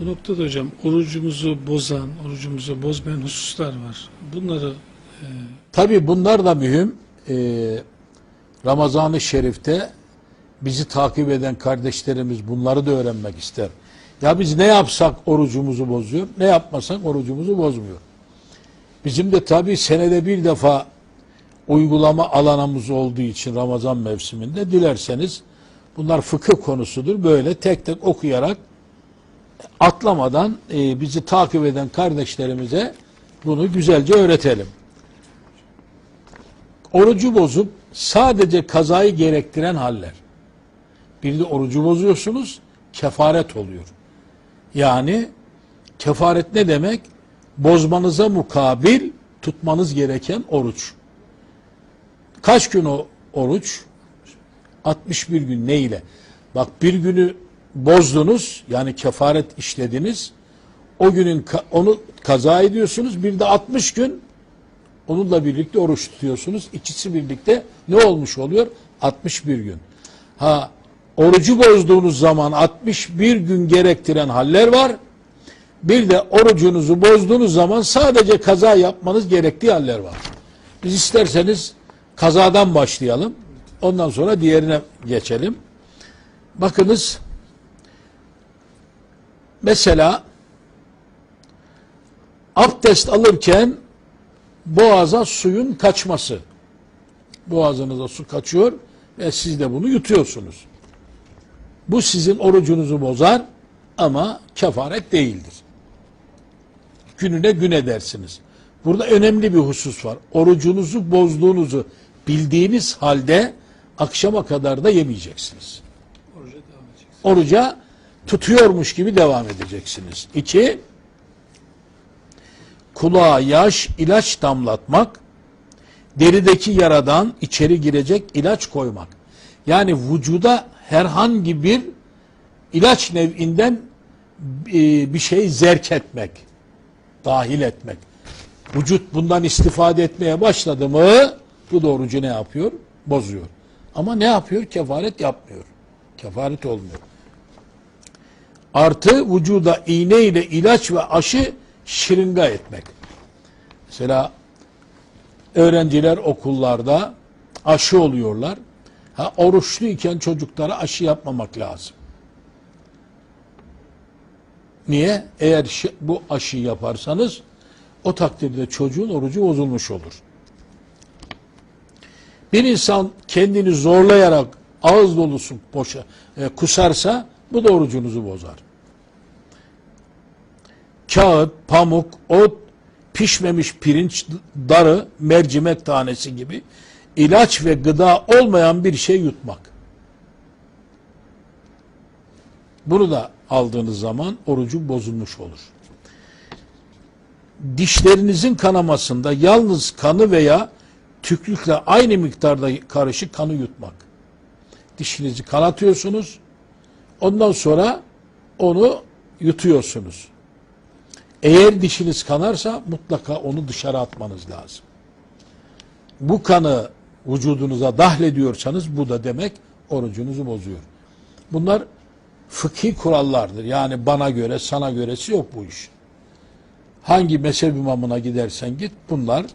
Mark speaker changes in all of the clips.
Speaker 1: Bu noktada hocam orucumuzu bozan, orucumuzu bozmayan hususlar var. Bunları
Speaker 2: Tabii bunlar da mühim. Ee, Ramazan-ı Şerif'te bizi takip eden kardeşlerimiz bunları da öğrenmek ister. Ya biz ne yapsak orucumuzu bozuyor, ne yapmasak orucumuzu bozmuyor. Bizim de tabii senede bir defa uygulama alanımız olduğu için Ramazan mevsiminde dilerseniz bunlar fıkıh konusudur. Böyle tek tek okuyarak atlamadan e, bizi takip eden kardeşlerimize bunu güzelce öğretelim. Orucu bozup sadece kazayı gerektiren haller. Bir de orucu bozuyorsunuz, kefaret oluyor. Yani kefaret ne demek? Bozmanıza mukabil tutmanız gereken oruç. Kaç gün o oruç? 61 gün ne ile? Bak bir günü bozdunuz yani kefaret işlediniz. O günün onu kaza ediyorsunuz. Bir de 60 gün onunla birlikte oruç tutuyorsunuz. İkisi birlikte ne olmuş oluyor? 61 gün. Ha orucu bozduğunuz zaman 61 gün gerektiren haller var. Bir de orucunuzu bozduğunuz zaman sadece kaza yapmanız gerektiği haller var. Biz isterseniz kazadan başlayalım. Ondan sonra diğerine geçelim. Bakınız mesela abdest alırken boğaza suyun kaçması. Boğazınıza su kaçıyor ve siz de bunu yutuyorsunuz. Bu sizin orucunuzu bozar ama kefaret değildir. Gününe gün edersiniz. Burada önemli bir husus var. Orucunuzu bozduğunuzu bildiğiniz halde akşama kadar da yemeyeceksiniz.
Speaker 1: oruca devam edeceğiz.
Speaker 2: Oruca tutuyormuş gibi devam edeceksiniz. İki, kulağa yaş, ilaç damlatmak, derideki yaradan içeri girecek ilaç koymak. Yani vücuda herhangi bir ilaç nev'inden e, bir şey zerk etmek, dahil etmek. Vücut bundan istifade etmeye başladı mı bu da orucu ne yapıyor? Bozuyor. Ama ne yapıyor? Kefaret yapmıyor. Kefaret olmuyor. Artı vücuda iğne ile ilaç ve aşı şırınga etmek. Mesela öğrenciler okullarda aşı oluyorlar. Ha, oruçluyken çocuklara aşı yapmamak lazım. Niye? Eğer bu aşıyı yaparsanız o takdirde çocuğun orucu bozulmuş olur. Bir insan kendini zorlayarak ağız dolusu boşa e, kusarsa bu da orucunuzu bozar. Kağıt, pamuk, ot, pişmemiş pirinç, darı, mercimek tanesi gibi ilaç ve gıda olmayan bir şey yutmak. Bunu da aldığınız zaman orucu bozulmuş olur. Dişlerinizin kanamasında yalnız kanı veya tüklükle aynı miktarda karışık kanı yutmak. Dişinizi kanatıyorsunuz. Ondan sonra onu yutuyorsunuz. Eğer dişiniz kanarsa mutlaka onu dışarı atmanız lazım. Bu kanı vücudunuza dahlediyorsanız bu da demek orucunuzu bozuyor. Bunlar fıkhi kurallardır. Yani bana göre, sana göresi yok bu iş. Hangi mezhep imamına gidersen git bunlar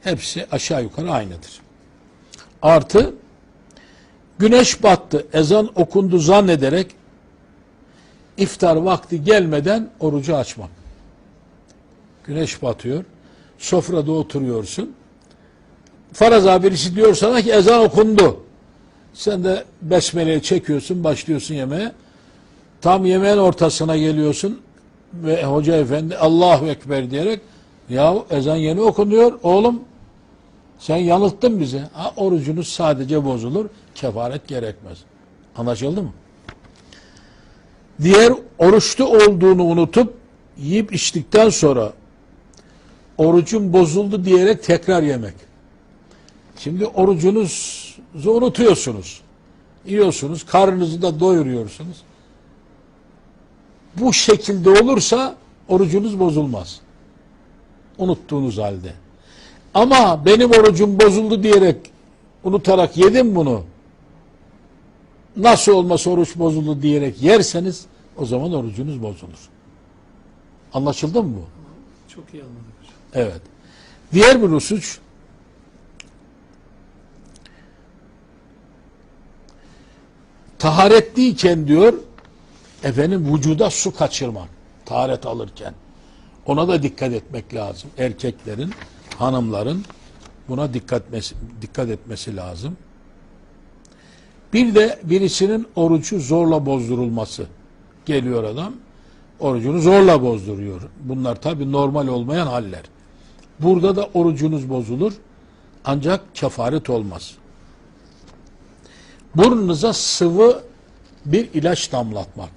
Speaker 2: hepsi aşağı yukarı aynıdır. Artı güneş battı, ezan okundu zannederek iftar vakti gelmeden orucu açmak. Güneş batıyor. Sofrada oturuyorsun. Faraza birisi diyor sana ki ezan okundu. Sen de besmeleyi çekiyorsun, başlıyorsun yemeğe. Tam yemeğin ortasına geliyorsun ve hoca efendi Allahu Ekber diyerek ya ezan yeni okunuyor oğlum sen yanılttın bizi. Ha, orucunuz sadece bozulur, kefaret gerekmez. Anlaşıldı mı? Diğer oruçlu olduğunu unutup yiyip içtikten sonra orucun bozuldu diyerek tekrar yemek. Şimdi orucunuzu unutuyorsunuz. Yiyorsunuz, karnınızı da doyuruyorsunuz. Bu şekilde olursa orucunuz bozulmaz. Unuttuğunuz halde. Ama benim orucum bozuldu diyerek unutarak yedim bunu. Nasıl olmasa oruç bozuldu diyerek yerseniz o zaman orucunuz bozulur. Anlaşıldı mı bu?
Speaker 1: Çok iyi anladık hocam.
Speaker 2: Evet. Diğer bir husus taharetliyken diyor efendim vücuda su kaçırmak taharet alırken ona da dikkat etmek lazım. Erkeklerin, hanımların buna dikkat dikkat etmesi lazım. Bir de birisinin orucu zorla bozdurulması. Geliyor adam, orucunu zorla bozduruyor. Bunlar tabi normal olmayan haller. Burada da orucunuz bozulur. Ancak kefaret olmaz. Burnunuza sıvı bir ilaç damlatmak.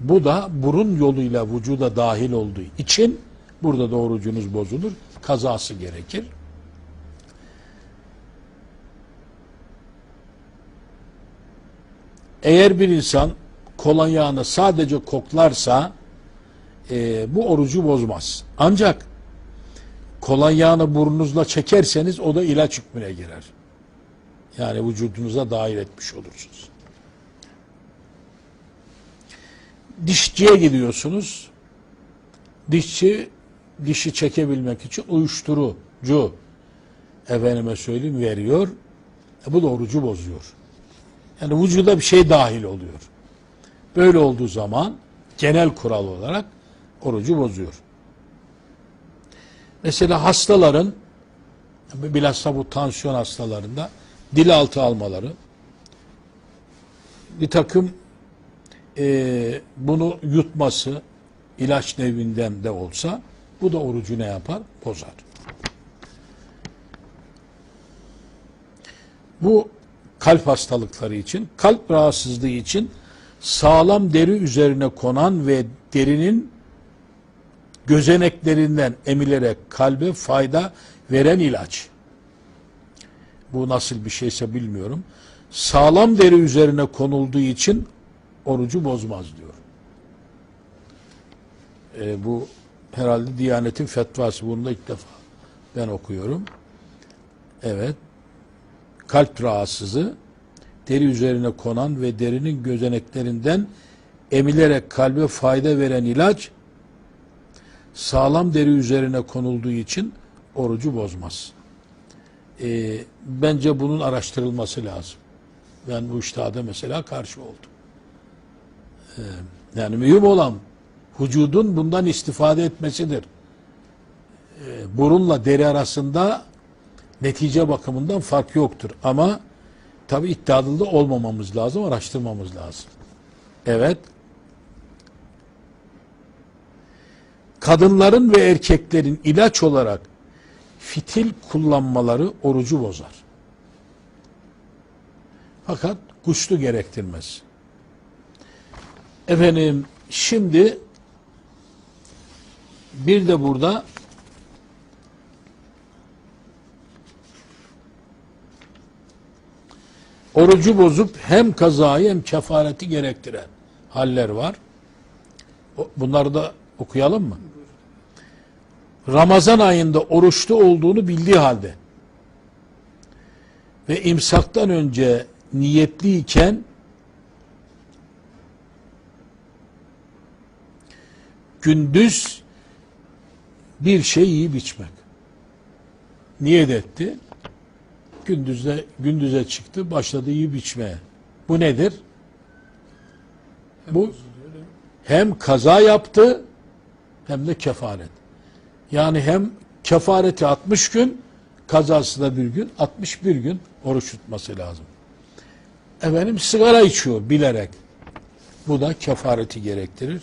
Speaker 2: Bu da burun yoluyla vücuda dahil olduğu için burada da orucunuz bozulur. Kazası gerekir. Eğer bir insan kolonyağını sadece koklarsa e, bu orucu bozmaz. Ancak kolonyağını burnunuzla çekerseniz o da ilaç hükmüne girer. Yani vücudunuza dahil etmiş olursunuz. Dişçiye gidiyorsunuz. Dişçi dişi çekebilmek için uyuşturucu efendime söyleyeyim veriyor. E, bu da orucu bozuyor. Yani vücuda bir şey dahil oluyor. Böyle olduğu zaman genel kural olarak orucu bozuyor. Mesela hastaların bilhassa bu tansiyon hastalarında dil altı almaları bir takım e, bunu yutması ilaç nevinden de olsa bu da orucu ne yapar? Bozar. Bu kalp hastalıkları için, kalp rahatsızlığı için sağlam deri üzerine konan ve derinin gözeneklerinden emilerek kalbe fayda veren ilaç. Bu nasıl bir şeyse bilmiyorum. Sağlam deri üzerine konulduğu için orucu bozmaz diyor. E, bu herhalde Diyanet'in fetvası. Bunu da ilk defa ben okuyorum. Evet. Kalp rahatsızı deri üzerine konan ve derinin gözeneklerinden emilerek kalbe fayda veren ilaç sağlam deri üzerine konulduğu için orucu bozmaz. E, bence bunun araştırılması lazım. Ben bu iştihada mesela karşı oldum. E, yani mühim olan vücudun bundan istifade etmesidir. E, burunla deri arasında netice bakımından fark yoktur. Ama tabi iddialı da olmamamız lazım, araştırmamız lazım. Evet. Kadınların ve erkeklerin ilaç olarak fitil kullanmaları orucu bozar. Fakat kuşlu gerektirmez. Efendim şimdi bir de burada orucu bozup hem kazayı hem kefareti gerektiren haller var. Bunları da okuyalım mı? Ramazan ayında oruçlu olduğunu bildiği halde ve imsaktan önce niyetliyken gündüz bir şey yiyip içmek. Niyet etti. Gündüzde gündüze çıktı, başladı yiyip içmeye. Bu nedir? Bu hem kaza yaptı hem de kefaret. Yani hem kefareti 60 gün, kazası da bir gün, 61 gün oruç tutması lazım. Efendim sigara içiyor bilerek. Bu da kefareti gerektirir.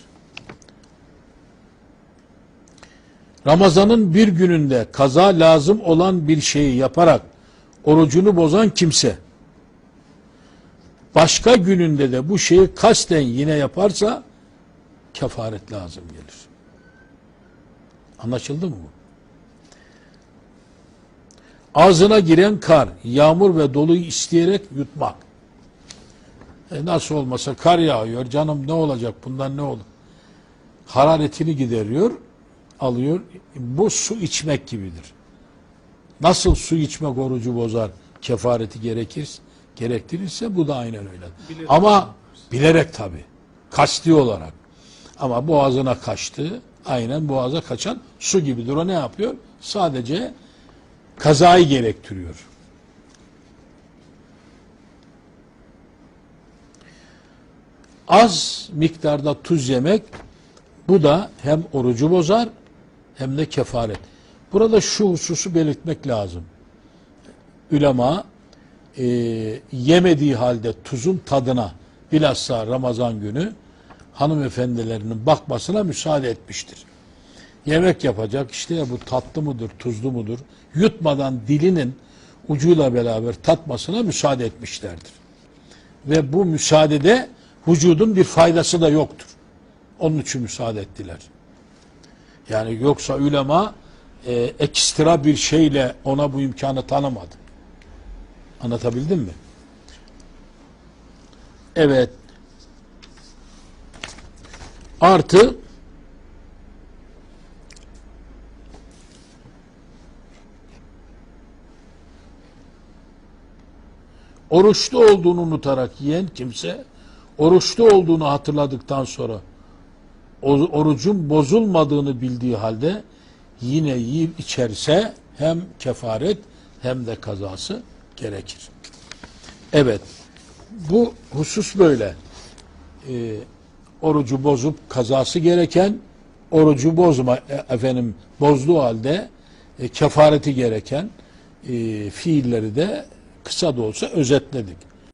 Speaker 2: Ramazanın bir gününde kaza lazım olan bir şeyi yaparak orucunu bozan kimse başka gününde de bu şeyi kasten yine yaparsa kefaret lazım gelir. Anlaşıldı mı bu? Ağzına giren kar, yağmur ve doluyu isteyerek yutmak. E nasıl olmasa kar yağıyor, canım ne olacak bundan ne olur? Hararetini gideriyor, alıyor. Bu su içmek gibidir. Nasıl su içmek orucu bozar, kefareti gerekir, gerektirirse bu da aynen öyle.
Speaker 1: Bilerek
Speaker 2: Ama bilerek tabi, kasti olarak. Ama boğazına kaçtı. Aynen boğaza kaçan su gibidir. O ne yapıyor? Sadece kazayı gerektiriyor. Az miktarda tuz yemek bu da hem orucu bozar hem de kefaret. Burada şu hususu belirtmek lazım. Ülema e, yemediği halde tuzun tadına bilhassa Ramazan günü hanımefendilerinin bakmasına müsaade etmiştir. Yemek yapacak işte ya bu tatlı mıdır, tuzlu mudur? Yutmadan dilinin ucuyla beraber tatmasına müsaade etmişlerdir. Ve bu müsaadede vücudun bir faydası da yoktur. Onun için müsaade ettiler. Yani yoksa ulema e, ekstra bir şeyle ona bu imkanı tanımadı. Anlatabildim mi? Evet. Artı oruçlu olduğunu unutarak yiyen kimse oruçlu olduğunu hatırladıktan sonra orucun bozulmadığını bildiği halde yine yiyip içerse hem kefaret hem de kazası gerekir. Evet. Bu husus böyle. Ee, orucu bozup kazası gereken, orucu bozma e, efendim bozduğu halde e, kefareti gereken e, fiilleri de kısa da olsa özetledik.